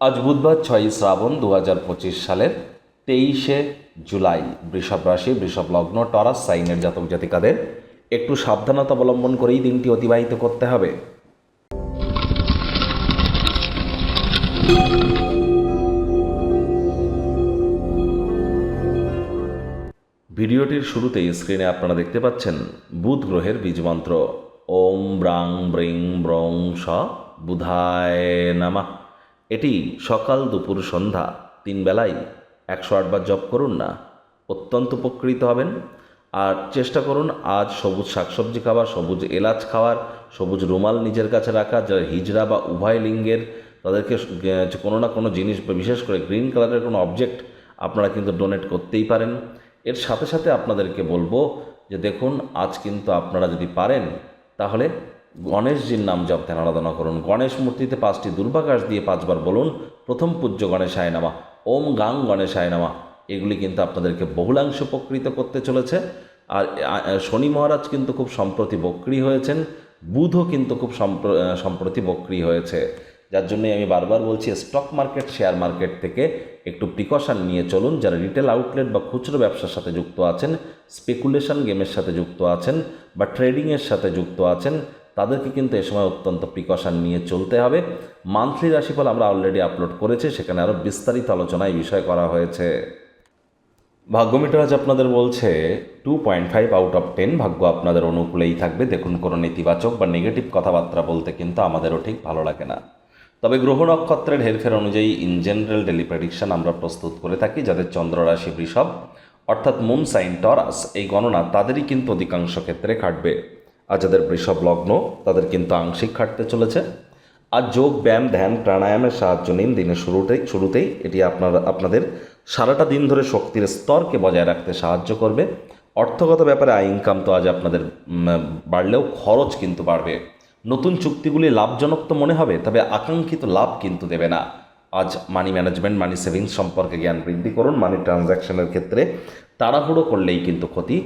আজ বুধবার ছয়ই শ্রাবণ দু হাজার পঁচিশ সালের তেইশে জুলাই। বৃষভ রাশি, বৃষভ লগ্ন, টরাস, সাইনের জাতক জাতিকাদের একটু সাবধানতা অবলম্বন করেই দিনটি অতিবাহিত করতে হবে। ভিডিওটির শুরুতেই স্ক্রিনে আপনারা দেখতে পাচ্ছেন বুধ গ্রহের বীজমন্ত্র ওম ব্রাং ব্রিং ব্রং স বুধায় নামা। এটি সকাল দুপুর সন্ধ্যা তিন বেলায় একশো আটবার জপ করুন না, অত্যন্ত উপকৃত হবেন। আর চেষ্টা করুন আজ সবুজ শাকসবজি খাওয়ার, সবুজ এলাচ খাওয়ার, সবুজ রুমাল নিজের কাছে রাখা, যারা হিজড়া বা উভয় লিঙ্গের, তাদেরকে কোনো না কোনো জিনিস, বিশেষ করে গ্রিন কালারের কোনো অবজেক্ট আপনারা কিন্তু ডোনেট করতেই পারেন। এর সাথে সাথে আপনাদেরকে বলব যে দেখুন, আজ কিন্তু আপনারা যদি পারেন, তাহলে গণেশজির নাম জপ ধ্যান আরাধনা করুন। গণেশ মূর্তিতে পাঁচটি দুর্বাকাশ দিয়ে পাঁচবার বলুন, প্রথম পূজ্য গণেশায় নামা, ওম গাং গণেশায় নামা। এগুলি কিন্তু আপনাদেরকে বহুলাংশ উপকৃত করতে চলেছে। আর শনি মহারাজ কিন্তু খুব সম্প্রতি বক্রি হয়েছেন, বুধও কিন্তু খুব সম্প্র- সম্প্রতি বক্রি হয়েছে। যার জন্যই আমি বারবার বলছি স্টক মার্কেট শেয়ার মার্কেট থেকে একটু প্রিকশন নিয়ে চলুন। যারা রিটেল আউটলেট বা খুচরো ব্যবসার সাথে যুক্ত আছেন স্পেকুলেশন গেমের সাথে যুক্ত আছেন বা ট্রেডিংয়ের সাথে যুক্ত আছেন তাদেরকে কিন্তু এ সময় অত্যন্ত প্রিকশন নিয়ে চলতে হবে। মান্থলি রাশিফল আমরা অলরেডি আপলোড করেছি, সেখানে আরও বিস্তারিত আলোচনা এই বিষয়ে করা হয়েছে। ভাগ্যমিটার আজ আপনাদের বলছে two point five out of ten ভাগ্য আপনাদের অনুকূলেই থাকবে। দেখুন, কোনো নেতিবাচক বা নেগেটিভ কথাবার্তা বলতে কিন্তু আমাদেরও ঠিক ভালো লাগে না। তবে গ্রহ নক্ষত্রের হেরফের অনুযায়ী ইন জেনারেল ডেলি প্রেডিকশন আমরা প্রস্তুত করে থাকি, যাদের চন্দ্ররাশি বৃষভ, অর্থাৎ মুন সাইন টরাস এই গণনা তাদেরই কিন্তু অধিকাংশ ক্ষেত্রে খাটবে। আর যাদের বৃষভ লগ্ন, তাদের কিন্তু আংশিক খাটতে চলেছে। আর যোগ, ব্যায়াম, ধ্যান, প্রাণায়ামের সাহায্য নিন দিনের শুরুতেই শুরুতেই। এটি আপনার, আপনাদের সারাটা দিন ধরে শক্তির স্তরকে বজায় রাখতে সাহায্য করবে। অর্থগত ব্যাপারে আয় ইনকাম তো আজ আপনাদের বাড়লেও খরচ কিন্তু বাড়বে। নতুন চুক্তিগুলি লাভজনক তো মনে হবে, তবে আকাঙ্ক্ষিত লাভ কিন্তু দেবে না। আজ মানি ম্যানেজমেন্ট মানি সেভিংস সম্পর্কে জ্ঞান বৃদ্ধি করুন। মানি ট্রানজ্যাকশনের ক্ষেত্রে তাড়াহুড়ো করলেই কিন্তু ক্ষতি।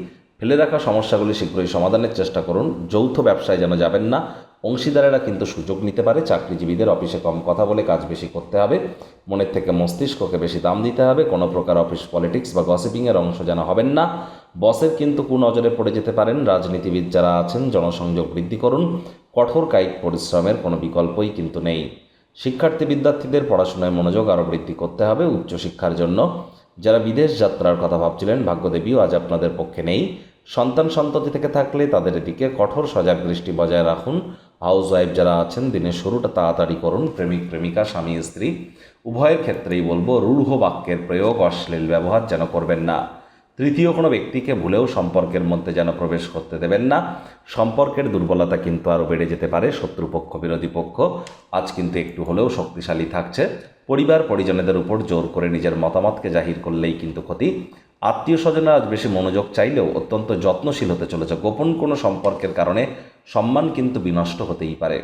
ফেলে রাখা সমস্যাগুলি শীঘ্রই সমাধানের চেষ্টা করুন। যৌথ ব্যবসায় যেন যাবেন না। অংশীদারেরা কিন্তু সুযোগ নিতে পারে। চাকরিজীবীদের অফিসে কম কথা বলে কাজ বেশি করতে হবে। মনের থেকে মস্তিষ্ককে বেশি দাম দিতে হবে। কোনো প্রকার অফিস পলিটিক্স বা গসিপিংয়ের অংশ যেন হবেন না। বসের কিন্তু কুনজরে পড়ে যেতে পারেন। রাজনীতিবিদ যারা আছেন, জনসংযোগ বৃদ্ধি করুন। কঠোর কায়িক পরিশ্রমের কোনো বিকল্পই কিন্তু নেই। শিক্ষার্থী বিদ্যার্থীদের পড়াশোনায় মনোযোগ আরও বৃদ্ধি করতে হবে উচ্চশিক্ষার জন্য। যারা বিদেশ যাত্রার কথা ভাবছিলেন, ভাগ্যদেবীও আজ আপনাদের পক্ষে নেই। সন্তান সন্ততি থেকে থাকলে তাদের দিকে কঠোর সজাগ দৃষ্টি বজায় রাখুন। হাউস ওয়াইফ যারা আছেন, দিনের শুরুটা তাড়াতাড়ি করুন। প্রেমিক, প্রেমিকা, স্বামী, স্ত্রী, উভয়ের ক্ষেত্রেই বলব, রূঢ় বাক্যের প্রয়োগ অশ্লীল ব্যবহার যেন করবেন না। তৃতীয় কোনো ব্যক্তিকে ভুলেও সম্পর্কের মধ্যে যেন প্রবেশ করতে দেবেন না। সম্পর্কের দুর্বলতা কিন্তু আরও বেড়ে যেতে পারে, শত্রুপক্ষ, বিরোধী পক্ষ। আজ কিন্তু একটু হলেও শক্তিশালী থাকছে। পরিবার, পরিজনেদের উপর জোর করে নিজের মতামতকে জাহির করলেই কিন্তু ক্ষতি। আত্মীয় স্বজনরা আজ বেশি মনোযোগ চাইলেও অত্যন্ত যত্নশীল হতে চলেছে। গোপন কোনো সম্পর্কের কারণে সম্মান কিন্তু বিনষ্ট হতেই পারে।